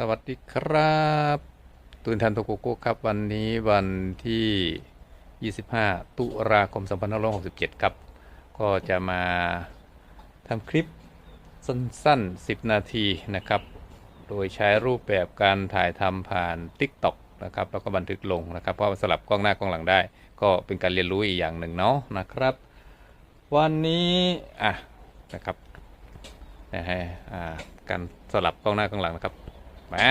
สวัสดีครับ ตุนทันโตโกโก้ครับ วันนี้วันที่ 25 ตุลาคม 2567 ครับ ก็จะมาทำคลิปสั้นๆ 10 นาทีนะครับ โดยใช้รูปแบบการถ่ายทำผ่าน TikTok นะครับ แล้วก็บันทึกลงนะครับ เพราะสลับกล้องหน้ากล้องหลังได้ ก็เป็นการเรียนรู้อีกอย่างหนึ่งเนาะนะครับ วันนี้อะนะครับนะฮะอ่าการสลับกล้องหน้ากล้องหลังนะครับ มา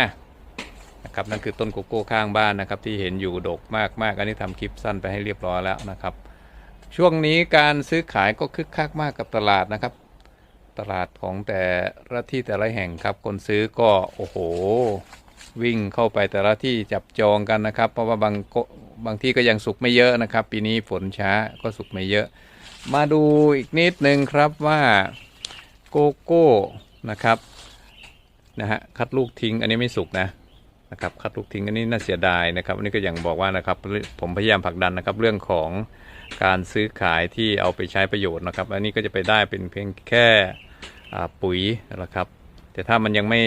นะครับนั่นคือต้นโกโก้ข้างบ้านนะครับ ที่เห็นอยู่ดกมากๆอันนี้ทำคลิปสั้นไปให้เรียบร้อยแล้วนะครับ ช่วงนี้การซื้อขายก็คึกคักมากกับตลาดนะครับ ตลาดของแต่ละที่แต่ละแห่งครับ คนซื้อก็โอ้โห วิ่งเข้าไปแต่ละที่จับจองกันนะครับ เพราะว่าบางบางที่ก็ยังสุกไม่เยอะนะครับ ปีนี้ฝนช้าก็สุกไม่เยอะ มาดูอีกนิดนึงครับว่าโกโก้นะครับ นะฮะคัดลูกทิ้งอันนี้ไม่สุกนะนะครับคัดลูกทิ้งอันนี้น่าเสียดายนะครับอันนี้ก็อย่างบอกว่านะครับผมพยายามผลักดันนะครับเรื่องของการซื้อขายที่เอาไปใช้ประโยชน์นะครับ อันนี้ก็จะไปได้เป็นเพียงแค่ปุ๋ยนะครับ แต่ถ้ามันยังไม่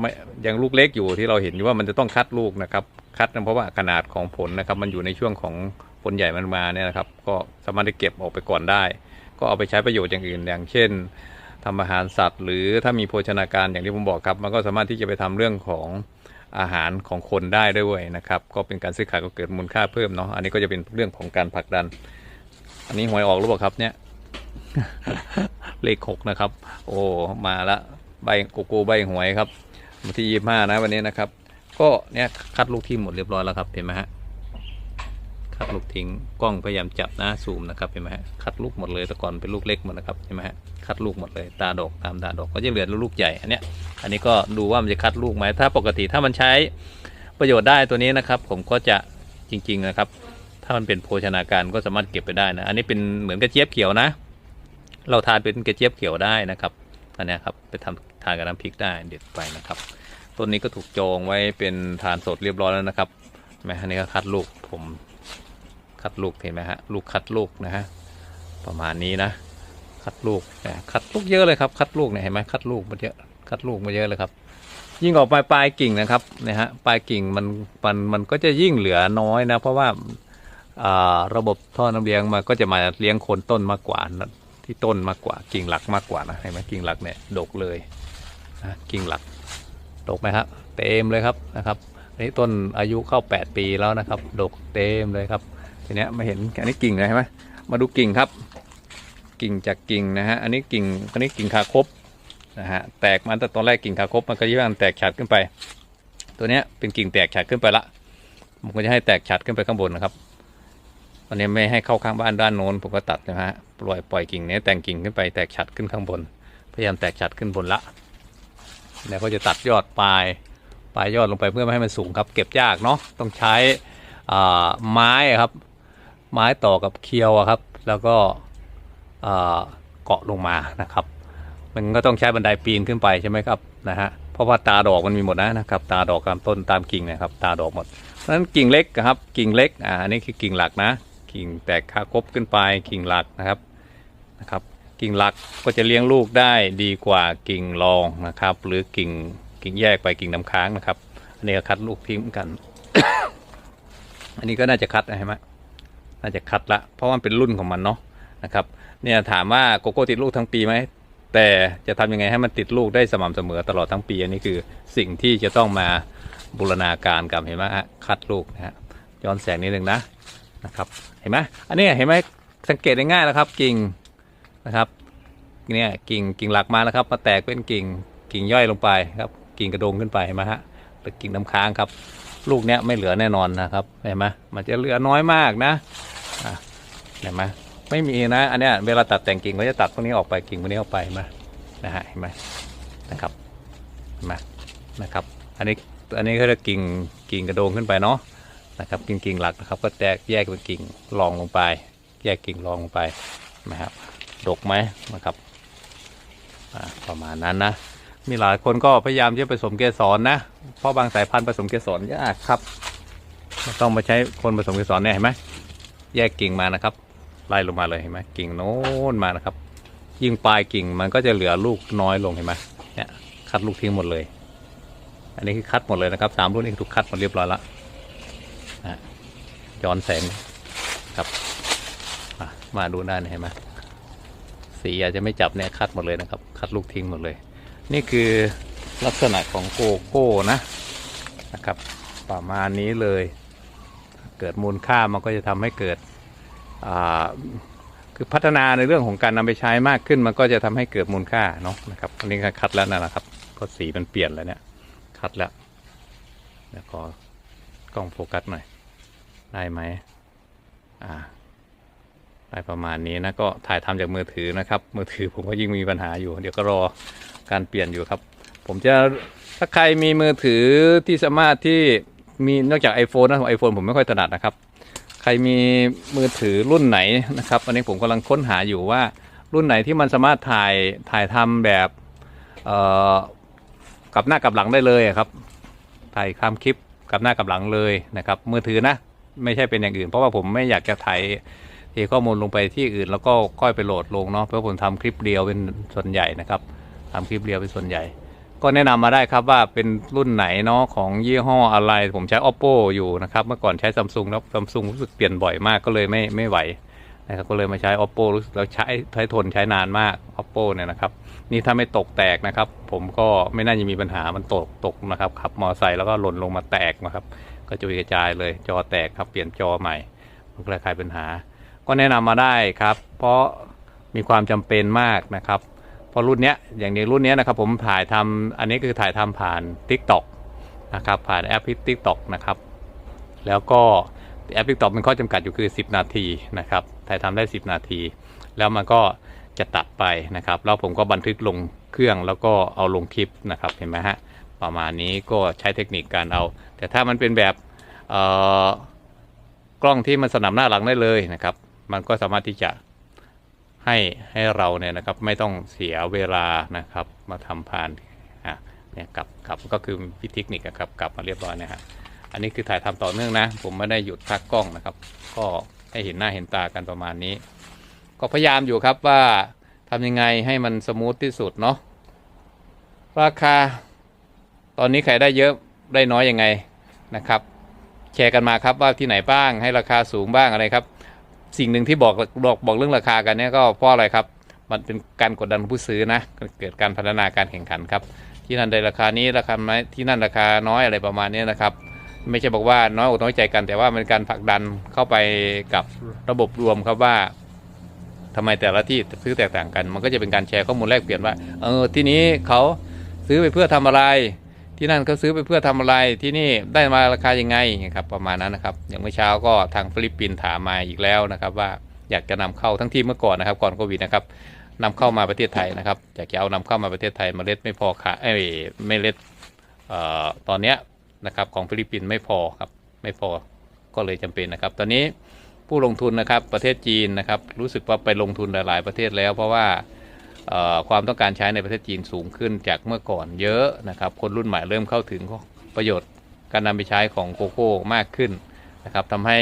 ไม่ยังลูกเล็กอยู่ที่เราเห็นอยู่ว่ามันจะต้องคัดลูกนะครับ คัดเพราะว่าขนาดของผลนะครับ มันอยู่ในช่วงของผลใหญ่มันมาเนี่ยนะครับ ก็สามารถได้เก็บออกไปก่อนได้ ก็เอาไปใช้ประโยชน์อย่างอื่นอย่างเช่น ทำอาหารสัตว์ หรือถ้ามีโภชนาการอย่างที่ผมบอกครับ มันก็สามารถที่จะไปทำเรื่องของอาหารของคนได้ด้วยนะครับก็เป็นการซื้อขายก็เกิดมูลค่าเพิ่มเนาะอันนี้ก็จะเป็นเรื่องของการผลักดัน อันนี้หวยออกหรือเปล่าครับเนี่ยเลขหกนะครับ โอ้มาละใบโกโก้ใบหวยครับวันที่ยี่ห้านะวันนี้นะครับ ก็เนี่ยคัดลูกที่หมดเรียบร้อยแล้วครับเห็นไหมฮะ คัดลูกทิ้งกล้องพยายามจับน้าซูมนะครับเห็นไหมฮะคัดลูกหมดเลยแต่ก่อนเป็นลูกเล็กหมดนะครับเห็นไหมฮะคัดลูกหมดเลยตาดอกตามตาดอกก็จะเหลือลูกใหญ่อันเนี้ยอันนี้ก็ดูว่ามันจะคัดลูกไหมถ้าปกติถ้ามันใช้ประโยชน์ได้ตัวนี้นะครับ ผมก็จะจริง ๆนะครับ ถ้ามันเป็นโภชนาการก็สามารถเก็บไปได้นะ อันนี้เป็นเหมือนกระเจี๊ยบเขียวนะ เราทานเป็นกระเจี๊ยบเขียวได้นะครับอันนี้ครับไปทำทานกับน้ำพริกได้เด็ดไปนะครับต้นนี้ก็ถูกจองไว้เป็นทานสดเรียบร้อยแล้วนะครับเห็นไหมอันนี้ก็คัดลูกผม คัดลูกเห็นไหมฮะลูกคัดลูกนะฮะประมาณนี้นะ คัดลูกเนี่ยคัดลูกเยอะเลยครับ คัดลูกเนี่ยเห็นไหมคัดลูกมันเยอะคัดลูกมาเยอะเลยครับ ยิ่งออกไปปลายกิ่งนะครับเนี่ยฮะปลายกิ่งมันมันมันก็จะยิ่งเหลือน้อยนะ เพราะว่าอ่าระบบท่อน้ำเลี้ยงมันก็จะมาเลี้ยงโคนต้นมากกว่านะที่ต้นมากกว่ากิ่งหลักมากกว่านะเห็นไหมกิ่งหลักเนี่ยดกเลยนะกิ่งหลักดกไหมครับเต็มเลยครับนะครับนนี้ต้นอายุเข้า 8 ปีแล้วนะครับ ดกเต็มเลยครับ ทีเนี้ยมาเห็นอันนี้กิ่งเลยใช่ไหมมาดูกิ่งครับ กิ่งจากกิ่งนะฮะ อันนี้กิ่ง อันนี้กิ่งคาคบนะฮะ แตกมาแต่ตอนแรกกิ่งคาคบมันก็ยิ่งแตกฉัดขึ้นไป ตัวเนี้ยเป็นกิ่งแตกฉัดขึ้นไปละ ผมก็จะให้แตกฉัดขึ้นไปข้างบนนะครับวันนี้ไม่ให้เข้าข้างบ้านด้านโน้นผมก็ตัดนะฮะ ปล่อยปล่อยกิ่งเนี้ยแต่งกิ่งขึ้นไปแตกฉัดขึ้นข้างบน พยายามแตกฉัดขึ้นบนละ แล้วก็จะตัดยอดปลาย ปลายยอดลงไปเพื่อไม่ให้มันสูงครับ เก็บยากเนาะ ต้องใช้อ่าไม้ครับ ไม้ต่อกับเคียวครับ แล้วก็เกาะลงมานะครับ มันก็ต้องใช้บันไดปีนขึ้นไปใช่ไหมครับนะฮะเพราะว่าตาดอกมันมีหมดนะนะครับ ตาดอกตามต้นตามกิ่งนะครับ ตาดอกหมดเพราะฉะนั้นกิ่งเล็กครับ กิ่งเล็กอ่าอันนี้คือกิ่งหลักนะ กิ่งแตกคาคบขึ้นไปกิ่งหลักนะครับนะครับ กิ่งหลักก็จะเลี้ยงลูกได้ดีกว่ากิ่งรองนะครับ หรือกิ่งกิ่งแยกไปกิ่งน้ำค้างนะครับอันนี้ก็คัดลูกทิ้งเหมือนกัน อันนี้ก็น่าจะคัดนะเห็นไหม น่าจะคัดละ เพราะว่ามันเป็นรุ่นของมันเนาะนะครับ เนี่ยถามว่าโกโก้ติดลูกทั้งปีไหม แต่จะทำยังไงให้มันติดลูกได้สม่ำเสมอตลอดทั้งปี อันนี้คือสิ่งที่จะต้องมาบูรณาการกับเห็นไหมฮะคัดลูกนะฮะย้อนแสงนิดนึงนะนะครับ เห็นไหมอันนี้เห็นไหมสังเกตได้ง่ายแล้วครับกิ่งนะครับเนี่ยกิ่งกิ่งหลักมาแล้วครับ มาแตกเป็นกิ่งกิ่งย่อยลงไปครับ กิ่งกระโดงขึ้นไปเห็นไหมฮะหรือกิ่งน้ำค้างครับ ลูกเนี้ยไม่เหลือแน่นอนนะครับเห็นไหมมันจะเหลือน้อยมากนะ เห็นไหมไม่มีนะ อันเนี้ยเวลาตัดแต่งกิ่งก็จะตัดพวกนี้ออกไปกิ่งพวกนี้ออกไปเห็นะฮะเห็นไหมนะครับเห็นะครับ อันนี้อันนี้ก็จะกิ่งกิ่งกระโดงขึ้นไปเนาะนะครับกิ่งกิ่งหลักนะครับ ก็แตกแยกเป็นกิ่งรองลงไป แยกกิ่งรองลงไปนะครับ ดกไหมนะครับประมาณนั้นนะมีหลายคนก็พยายามที่จะผสมเกสรนะ เพราะบางสายพันธุ์ผสมเกสรยากครับ ต้องมาใช้คนผสมเกสรเนี่ยเห็นไหมแยกกิ่งมานะครับ ไล่ลงมาเลยเห็นไหมกิ่งโน้นมานะครับ ยิ่งปลายกิ่งมันก็จะเหลือลูกน้อยลงเห็นไหมเนี่ยคัดลูกทิ้งหมดเลย อันนี้คือคัดหมดเลยนะครับสามรุ่นนี้ถูกคัดหมดเรียบร้อยละย้อนแสงครับมาดูได้นเห็นไหมสีอาจจะไม่จับเนี่ยคัดหมดเลยนะครับ คัดลูกทิ้งหมดเลย นี่คือลักษณะของโกโก้นะนะครับ ประมาณนี้เลย เกิดมูลค่ามันก็จะทำให้เกิด คือพัฒนาในเรื่องของการนำไปใช้มากขึ้น มันก็จะทำให้เกิดมูลค่าเนาะนะครับอันนี้ก็คัดแล้วนะครับ ก็สีมันเปลี่ยนแล้วเนี่ย คัดแล้วเดี๋ยวขอกล้องโฟกัสหน่อย ได้ไหมอ่าได้ประมาณนี้นะก็ถ่ายทำจากมือถือนะครับ มือถือผมก็ยิ่งมีปัญหาอยู่ เดี๋ยวก็รอการเปลี่ยนอยู่ครับ ผมจะถ้าใครมีมือถือที่สามารถที่มีนอกจาก iPhone นะไอโฟนผมไม่ค่อยถนัดนะครับ รมีมือถือรุ่นไหนนะครับอันนี้ผมกำลังค้นหาอยู่ว่ารุ่นไหนที่มันสามารถถ่ายถ่ายทำแบบเอ่อกลับหน้ากลับหลังได้เลยครับถ่ายทำคลิปกับหน้ากลับหลังเลยนะครับ มือถือนะ ไม่ใช่เป็นอย่างอื่น เพราะว่าผมไม่อยากจะถ่ายเทข้อมูลลงไปที่อื่น แล้วก็ค่อยไปโหลดลงเนาะเพราะผมทำคลิปเดียวเป็นส่วนใหญ่นะครับทำคลิปเดียวเป็นส่วนใหญ่ ก็แนะนำมาได้ครับว่าเป็นรุ่นไหนเนาะของยี่ห้ออะไร ผมใช้ oppo อยู่นะครับ เมื่อก่อนใช้ samsung แล้ว samsung รู้สึกเปลี่ยนบ่อยมากก็เลยไม่ไม่ไหวนะครับก็เลยมาใช้ oppo รู้สึกแล้วใช้ใช้ทนใช้นานมาก oppo เนี่ยนะครับ นี่ถ้าไม่ตกแตกนะครับ ผมก็ไม่น่าจะมีปัญหามันตกตกนะครับขับมอไซค์แล้วก็หล่นลงมาแตกนะครับ ก็จุยกระจายเลยจอแตกครับเปลี่ยนจอใหม่มันก็เลยกลายเป็นปัญหา ก็แนะนำมาได้ครับ เพราะมีความจำเป็นมากนะครับ พราะรุ่นเนี้ยอย่างในรุ่นเนี้ยนะครับผมถ่ายทำอันนี้คือถ่ายทำผ่าน TikTok นะครับผ่านแอป TikTok นะครับแล้วก็แอป TikTok มันข้อจำกัดอยู่คือ 10 นาทีนะครับถ่ายทำได้ 10 นาที แล้วมันก็จะตัดไปนะครับแล้วผมก็บันทึกลงเครื่องแล้วก็เอาลงคลิปนะครับเห็นไหมฮะประมาณนี้ก็ใช้เทคนิคการเอา แต่ถ้ามันเป็นแบบเออกล้องที่มันสนับหน้าหลังได้เลยนะครับ มันก็สามารถที่จะ ให้ให้เราเนี่ยนะครับไม่ต้องเสียเวลานะครับมาทำผ่านอะเนี่ยกลับกลับก็คือวิธีเทคนิคอะครับกลับมาเรียบร้อยนะฮะอันนี้คือถ่ายทำต่อเนื่องนะ ผมไม่ได้หยุดพักกล้องนะครับ ก็ให้เห็นหน้าเห็นตากันประมาณนี้ ก็พยายามอยู่ครับว่าทำยังไงให้มันสมูทที่สุดเนาะราคา ตอนนี้ใครได้เยอะได้น้อยยังไงนะครับ แชร์กันมาครับว่าที่ไหนบ้างให้ราคาสูงบ้างอะไรครับ สิ่งหนึ่งที่บอกบอกบอกเรื่องราคากันเนี่ยก็เพราะอะไรครับ มันเป็นการกดดันผู้ซื้อนะเกิดการพัฒนาการแข่งขันครับ ที่นั่นได้ราคานี้ราคาไหมที่นั่นราคาน้อยอะไรประมาณนี้นะครับ ไม่ใช่บอกว่าน้อยอกน้อยใจกัน แต่ว่ามันการผลักดันเข้าไปกับระบบรวมครับว่าทำไมแต่ละที่ซื้อแตกต่างกัน มันก็จะเป็นการแชร์ข้อมูลแลกเปลี่ยนว่าเออที่นี้เขาซื้อไปเพื่อทำอะไร ที่นั่นเขาซื้อไปเพื่อทำอะไรที่นี่ได้มาราคายังไงครับประมาณนั้นนะครับ อย่างเมื่อเช้าก็ทางฟิลิปปินส์ถามมาอีกแล้วนะครับ ว่าอยากจะนำเข้าทั้งที่เมื่อก่อนนะครับ ก่อนโควิดนะครับนำเข้ามาประเทศไทยนะครับอยากจะเอานำเข้ามาประเทศไทยเมล็ดไม่พอค่ะเอ้ยเมล็ดเอ่อตอนเนี้ยนะครับของฟิลิปปินส์ไม่พอครับไม่พอก็เลยจำเป็นนะครับ ตอนนี้ผู้ลงทุนนะครับประเทศจีนนะครับ รู้สึกว่าไปลงทุนหลาย ๆ ประเทศแล้วเพราะว่า ความต้องการใช้ในประเทศจีนสูงขึ้นจากเมื่อก่อนเยอะนะครับ คนรุ่นใหม่เริ่มเข้าถึงประโยชน์การนำไปใช้ของโกโก้มากขึ้นนะครับทำให้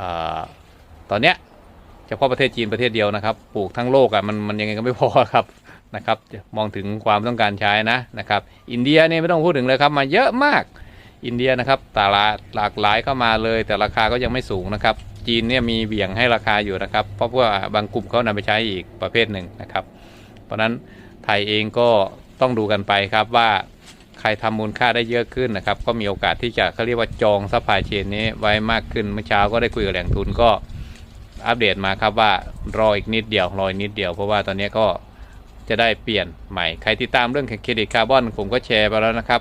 อตอนเนี้ยเฉพาะประเทศจีนประเทศเดียวนะครับ ปลูกทั้งโลกอะ่ะมันมันยังไงก็ไม่พอครับนะครับ มองถึงความต้องการใช้นะนะครับ อินเดียเนี่ยไม่ต้องพูดถึงเลยครับมาเยอะมาก อินเดียนะครับตลาดหลากหลายเข้ามาเลย แต่ราคาก็ยังไม่สูงนะครับ จีนเนี่ยมีเบี่ยงให้ราคาอยู่นะครับ เพราะว่าบางกลุ่มเขานำไปใช้อีกประเภทหนึ่งนะครับ ราะนั้นไทยเองก็ต้องดูกันไปครับว่าใครทำมูลค่าได้เยอะขึ้นนะครับ ก็มีโอกาสที่จะเขาเรียกว่าจองซัพพลายเชนนี้ไว้มากขึ้นเมื่อเช้าก็ได้คุยกับแหล่งทุนก็อัปเดตมาครับว่ารออีกนิดเดียวรออีกนิดเดียวเพราะว่าตอนนี้ก็จะได้เปลี่ยนใหม่ใครติดตามเรื่องเครดิตคาร์บอนผมก็แชร์ไปแล้วนะครับ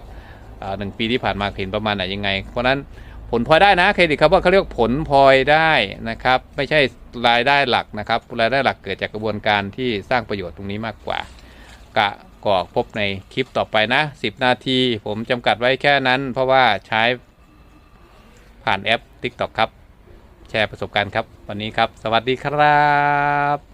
หนึ่งปีที่ผ่านมาเห็นประมาณไหนยังไง เพราะฉะนั้น ผลพลอยได้นะเครดิตคาร์บอนเขาเรียกผลพลอยได้นะครับ ไม่ใช่รายได้หลักนะครับรายได้หลักเกิดจากกระบวนการที่สร้างประโยชน์ตรงนี้มากกว่ากะก็พบในคลิปต่อไปนะ 10 นาที ผมจำกัดไว้แค่นั้น เพราะว่าใช้ผ่านแอป TikTok ครับ แชร์ประสบการณ์ครับ วันนี้ครับ สวัสดีครับ